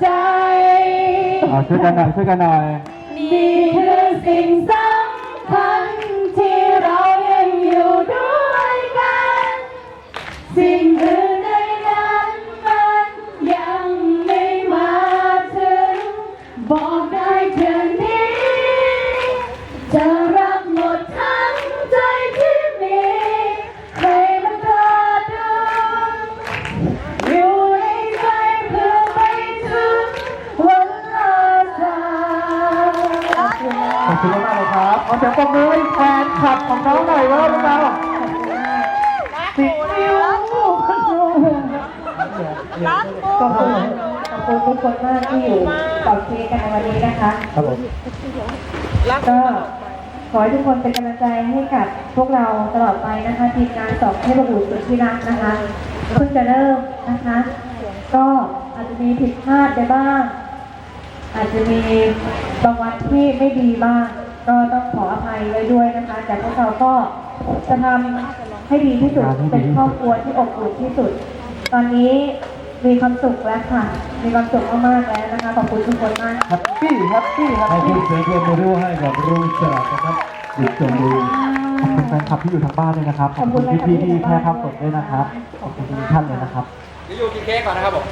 ใจเอาช่วยกันหน่อยช่วยกันหน่อยนี่คือสิ่งสำคัญที่เรายังอยู่ด้วยกัน สิ่งอื่นใดนั้นมันยังไม่มาถึง บอกได้เท่า อบคุณมากเลยครับขอเสียงปรบมือให้แฟนคลับของน้องหน่อยว่าพวกเราสิบนิ้วขอบคุณขอบคุณทุกคนมากที่อยู่ต่อเคียงกันในวันนี้นะคะครับผมก็ขอให้ทุกคนเป็นกำลังใจให้กับพวกเราตลอดไปนะคะทีมงานสองเทพบุตรสุดที่รักนะคะเพิ่งจะเริ่มนะคะ ก็อาจจะมีผิดพลาดไปบ้าง จจะมีบางวันที่ไม่ดีบ้าง ก็ต้องขออภัยไว้ด้วยนะคะ แต่พวกเราก็จะทำให้ดีที่สุดเป็นครอบครัวที่อบอุ่นที่สุด ตอนนี้มีความสุขแล้วค่ะ มีความสุขมากๆแล้วนะคะ ขอบคุณทุกคนมากแฮปปี้แฮปปี้แฮปขอบคุปี้ณเสียงปรบมือด้วยให้กับรุ่งสลับนะครับจุดชมวิวขอบคุณแฟนคลับที่อยู่ทางบ้านด้วยนะครับขอบคุณพี่ๆที่แค่ภาพสดด้วยนะครับขอบคุณทุกท่านเลยนะครับเดี๋ยวอยู่กินเค้กก่อนนะครับผม